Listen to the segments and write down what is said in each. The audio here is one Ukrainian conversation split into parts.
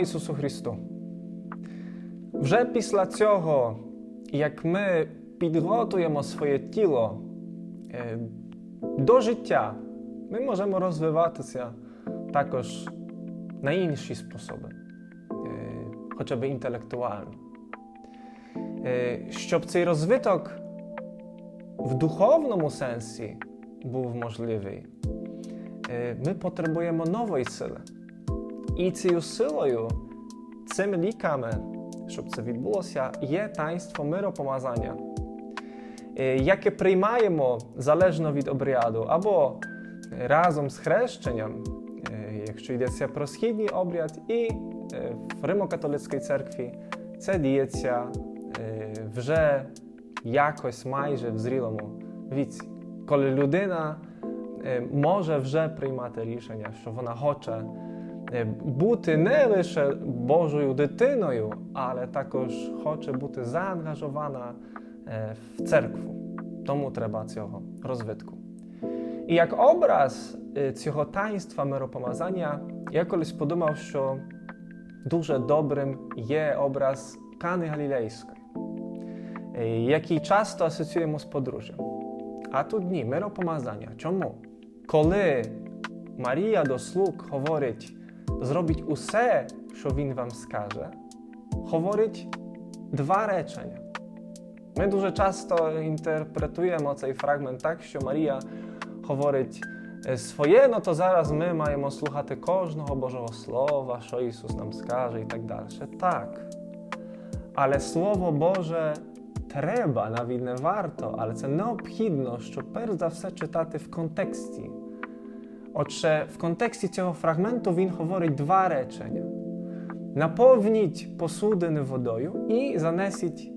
Ісусу Христу! Вже після цього, як ми підготуємо своє тіло е, до життя, ми можемо розвиватися також на інші способи, е, хоча б інтелектуально. Е, Щоб цей розвиток в духовному сенсі був можливий, ми потребуємо нової сили. І цією силою, цими ліками, щоб це відбулося, є таїнство миропомазання, е, яке приймаємо залежно від обряду, або разом з хрещенням, е, якщо йдеться про східний обряд, і е, в Римо-католицькій церкві це діється вже якось майже в зрілому віці, коли людина може вже приймати рішення, що вона хоче бути не лише Божою дитиною, але також хоче бути заангажована е, в церкву. Тому треба цього розвитку. І як образ е, цього таїнства миропомазання, я колись подумав, що дуже добрим є образ Кани Галілейської, е, який часто асоціюємо з подружжям. А тут ні, миропомазання. Чому? Коли Марія до слуг говорить, зробіть усе, що він вам скаже, говорить два речення. Ми дуже часто інтерпретуємо цей фрагмент так, що Марія говорить своє, ну то зараз ми маємо слухати кожного Божого Слова, що Ісус нам скаже і так далі. Так. Але Слово Боже треба, навіть не варто, але це необхідно, щоб перш за все читати в контексті. Отже, в контексті цього фрагменту він говорить два речення: наповніть посудини водою і занесіть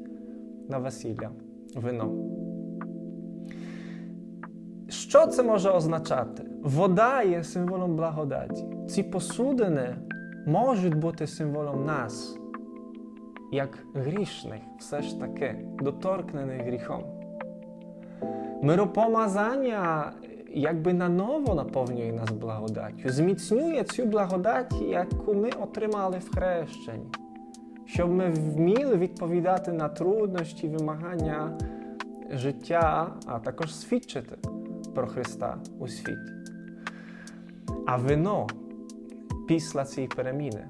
на весілля вино. Що це може означати? Вода є символом благодаті. Ці посудини можуть бути символом нас, як грішних, все ж таки, доторкнених гріхом. Миропомазання якби наново наповнює нас благодаттю, зміцнює цю благодать, яку ми отримали в хрещенні, щоб ми вміли відповідати на труднощі, вимагання життя, а також свідчити про Христа у світі. А вино після цієї переміни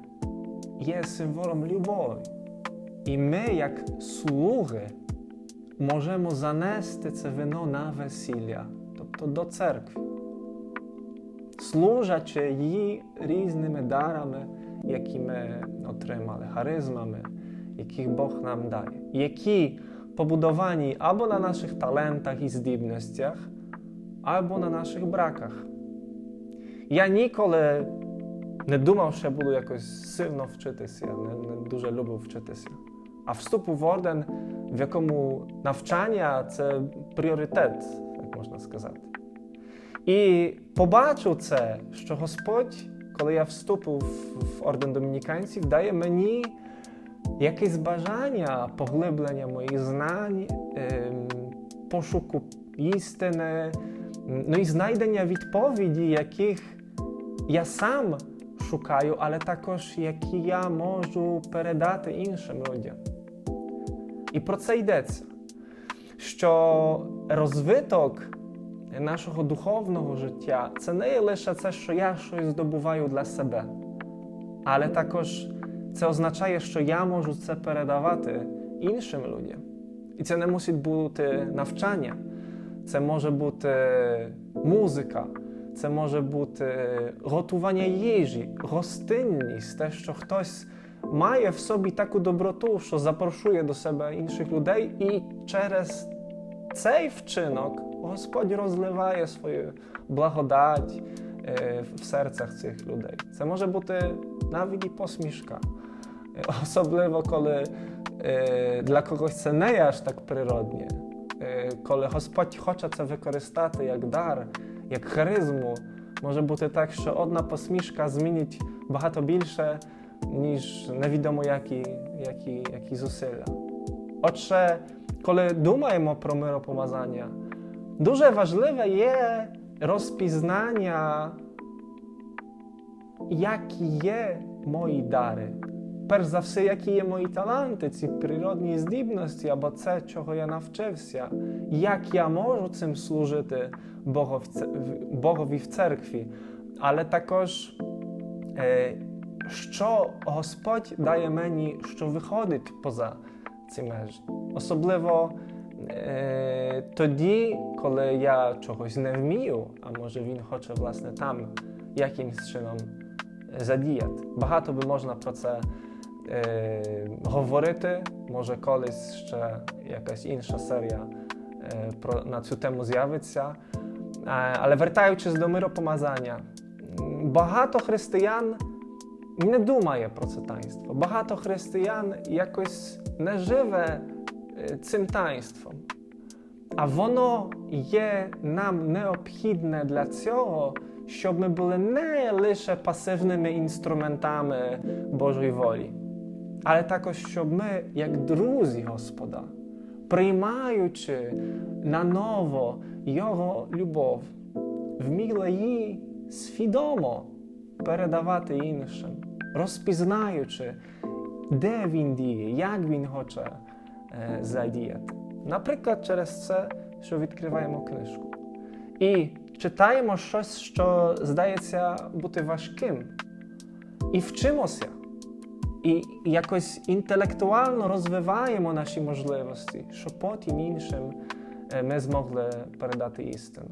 є символом любові. І ми, як слуги, можемо занести це вино на весілля, тобто до церкви, служачи її різними дарами, які ми отримали, харизмами, яких Бог нам дає, які побудовані або на наших талентах і здібностях, або на наших браках. Я ніколи не думав, що буду якось сильно вчитися, не, не дуже любив вчитися. А вступ в орден, в якому навчання це пріоритет, можна сказати. І побачив це, що Господь, коли я вступив в орден домініканців, дає мені якесь бажання поглиблення моїх знань, ем, пошуку істини, ну і знайдення відповіді, яких я сам шукаю, але також які я можу передати іншим людям. І про це йдеться, що розвиток нашого духовного життя це не є лише це, що я щось здобуваю для себе, але також це означає, що я можу це передавати іншим людям. І це не мусить бути навчання, це може бути музика, це може бути готування їжі, гостинність, те, що хтось має в собі таку доброту, що запрошує до себе інших людей, і через цей вчинок Господь розливає свою благодать е, в серцях цих людей. Це може бути навіть і посмішка. Е, Особливо, коли е, для когось це не є аж так природне. Е, Коли Господь хоче це використати як дар, як харизму, може бути так, що одна посмішка змінить багато більше, ніж невідомо які, які, які зусилля. Отже, коли думаємо про миропомазання, дуже важливе є розпізнання, які є мої дари, перш за все, які є мої таланти, ці природні здібності, або це, чого я навчився, як я можу цим служити Богові в церкві, але також е, що Господь дає мені, що виходить поза ці межі. Особливо е, тоді, коли я чогось не вмію, а може він хоче власне там якимсь чином задіяти. Багато би можна про це е, говорити. Може, колись ще якась інша серія е, про, на цю тему з'явиться. Е, але вертаючись до миропомазання, багато християн не думає про це таїнство. Багато християн якось не живе е, цим таїнством. А воно є нам необхідне для цього, щоб ми були не лише пасивними інструментами Божої волі, але також, щоб ми, як друзі Господа, приймаючи наново Його любов, вміли її свідомо передавати іншим, розпізнаючи, де він діє, як він хоче задіяти. Наприклад, через це, що відкриваємо книжку. І читаємо щось, що здається бути важким, і вчимося. І якось інтелектуально розвиваємо наші можливості, щоб потім іншим е, ми змогли передати істину.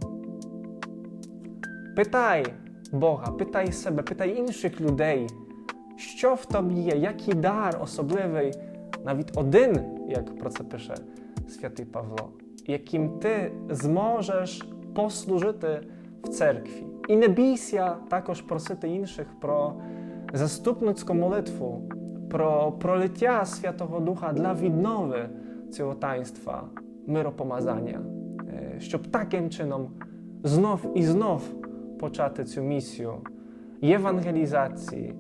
Питай Бога, питай себе, питай інших людей, що в тобі є, який дар особливий, навіть один, як про це пише святий Павло, яким ти зможеш послужити в церкві. І не бійся також просити інших про заступницьку молитву, про пролиття Святого Духа для віднови цього таїнства миропомазання, е, щоб таким чином знов і знов почати цю місію євангелізації,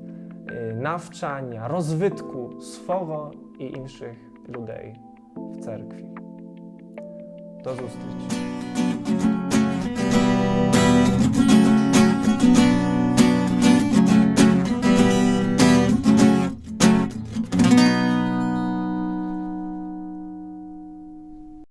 е, навчання, розвитку свого і інших людей в церкві. До зустрічі!